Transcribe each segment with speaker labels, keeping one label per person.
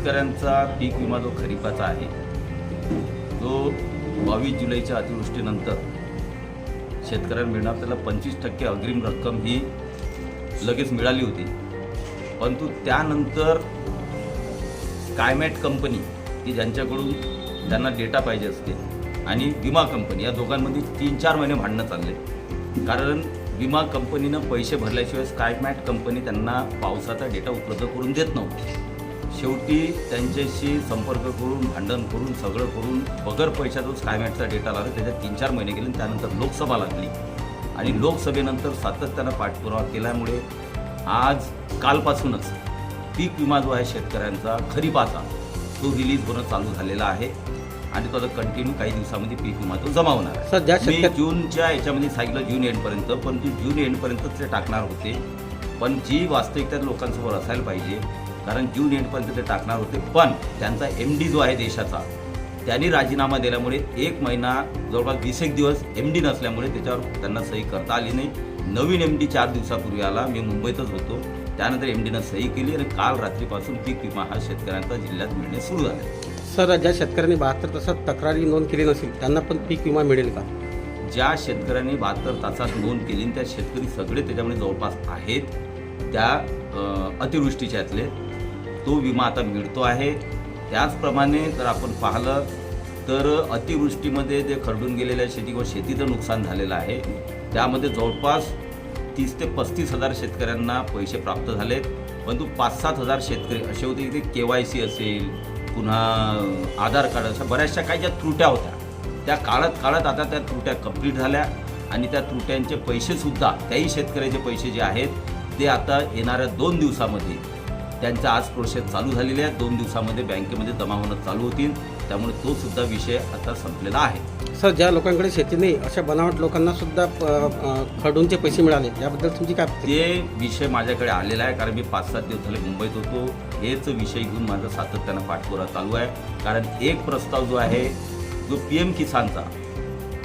Speaker 1: शेतकऱ्यांचा पीक विमा जो खरीपाचा आहे जो बावीस जुलैच्या अतिवृष्टीनंतर शेतकऱ्यांना मिळणार. त्याला पंचवीस टक्के अग्रिम रक्कम ही लगेच मिळाली होती. परंतु त्यानंतर स्कायमॅट कंपनी की ज्यांच्याकडून त्यांना डेटा पाहिजे असते आणि विमा कंपनी या दोघांमध्ये तीन चार महिने भांडणं चालले. कारण विमा कंपनीनं पैसे भरल्याशिवाय स्कायमॅट कंपनी त्यांना पावसाचा डेटा उपलब्ध करून देत नव्हती. शेवटी त्यांच्याशी संपर्क करून भांडण करून सगळं करून बगर पैशाचा स्कायमॅटचा डेटा लागला त्याच्यात तीन चार महिने गेले त्यानंतर लोकसभा लागली. आणि लोकसभेनंतर सातत्यानं पाठपुरावा केल्यामुळे आज कालपासूनच पीक विमा जो आहे शेतकऱ्यांचा खरीपाचा तो रिलीज होणं चालू झालेला आहे. आणि तो आता कंटिन्यू काही दिवसामध्ये पीक विमा तो जमा होणार आहे.
Speaker 2: सर ज्या
Speaker 1: मी जूनच्या याच्यामध्ये सांगितलं जून एंडपर्यंत पण ती जून एंडपर्यंत ते टाकणार होते. पण जी वास्तविकता लोकांसमोर असायला पाहिजे कारण जून एंडपर्यंत ते टाकणार होते. पण त्यांचा एम डी जो आहे देशाचा त्यांनी राजीनामा दिल्यामुळे एक महिना जवळपास वीस एक दिवस एम डी नसल्यामुळे त्याच्यावर त्यांना सही करता आली नाही. नवीन एम डी चार दिवसापूर्वी आला. मी मुंबईतच होतो. त्यानंतर एम डीनं सही केली आणि काल रात्रीपासून पीक विमा हा शेतकऱ्यांचा जिल्ह्यात मिळणे सुरू झाले.
Speaker 2: सर ज्या शेतकऱ्यांनी बहात्तर तासात तक्रारी नोंद केली नसेल त्यांना पण पीक विमा मिळेल का?
Speaker 1: ज्या शेतकऱ्यांनी बहात्तर तासात नोंद केली त्या शेतकरी सगळे त्याच्यामध्ये जवळपास आहेत त्या अतिवृष्टीच्यातले. तो विमा आता मिळतो आहे. त्याचप्रमाणे जर आपण पाहिलं तर अतिवृष्टीमध्ये जे खरडून गेलेल्या शेती किंवा शेतीचं नुकसान झालेलं आहे. त्यामध्ये जवळपास तीस ते पस्तीस हजार शेतकऱ्यांना पैसे प्राप्त झालेत. परंतु पाच सात हजार शेतकरी असे होते की ते के वाय सी असेल पुन्हा आधार कार्ड अशा बऱ्याचशा काही ज्या त्रुट्या होत्या. त्या काळात काळात आता त्या त्रुट्या कंप्लीट झाल्या आणि त्या त्रुट्यांचे पैसेसुद्धा त्याही शेतकऱ्याचे पैसे जे आहेत ते आता येणाऱ्या दोन दिवसामध्ये त्यांचा आज प्रोसेस चालू झालेली आहे. दोन दिवसामध्ये बँकेमध्ये जमा होणं चालू होतील. त्यामुळे तो सुद्धा विषय आता संपलेला आहे.
Speaker 2: सर ज्या लोकांकडे शेती नाही अशा बनावट लोकांना सुद्धा खरडूनचे पैसे मिळाले. याबद्दल तुमची काय?
Speaker 1: ते विषय माझ्याकडे आलेला आहे कारण मी पाच सात दिवस झाले मुंबईत होतो हेच विषय घेऊन माझा सातत्यानं पाठपुरा चालू आहे. कारण एक प्रस्ताव जो आहे जो पी एम किसानचा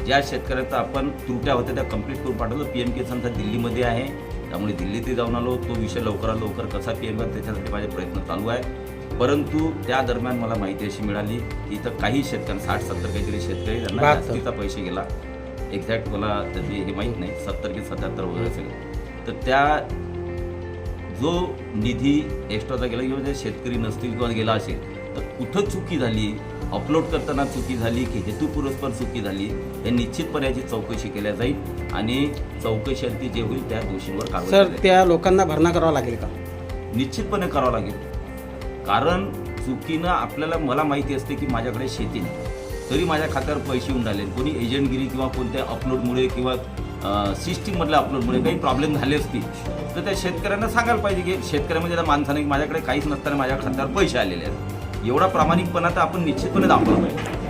Speaker 1: ज्या शेतकऱ्याचा आपण त्रुट्या होत्या त्या कंप्लीट करून पाठवलं पी एम किसानचा दिल्लीमध्ये आहे. त्यामुळे दिल्लीतही जाऊन आलो. तो विषय लवकरात लवकर कसा पी एम त्याच्यासाठी माझे प्रयत्न चालू आहे. परंतु त्या दरम्यान मला माहिती अशी मिळाली की इथं काही शेतकऱ्यांना साठ सत्तर काहीतरी शेतकरी त्यांना. जास्तीचा पैसे गेला. एक्झॅक्ट मला त्याची हे माहीत नाही. सत्तर की सत्याहत्तर वगैरे असेल. तर त्या जो निधी एक्स्ट्राचा गेला किंवा जे शेतकरी नसतील किंवा गेला असेल तर कुठं चुकी झाली? अपलोड करताना चुकी झाली की हेतुपुरस्पर चुकी झाली हे निश्चितपणे याची चौकशी केल्या जाईल आणि चौकशी अंती जे होईल त्या दोषींवर कारवाई
Speaker 2: सर
Speaker 1: केली.
Speaker 2: त्या लोकांना भरणा करावा लागेल का?
Speaker 1: निश्चितपणे करावं लागेल. कारण चुकीनं आपल्याला मला माहिती असते की माझ्याकडे शेती नाही. तरी माझ्या खात्यावर पैसे येऊन राहिले. कोणी एजंटगिरी किंवा कोणत्या अपलोडमुळे किंवा सिस्टीममधल्या अपलोडमुळे काही प्रॉब्लेम झाले असतील तर त्या शेतकऱ्यांना सांगायला पाहिजे की शेतकऱ्यामध्ये त्या माणसाने की माझ्याकडे काहीच नसताना माझ्या खात्यावर पैसे आलेले आहेत. एवढा प्रामाणिकपणा तर आपण निश्चितपणे दाखवला पाहिजे.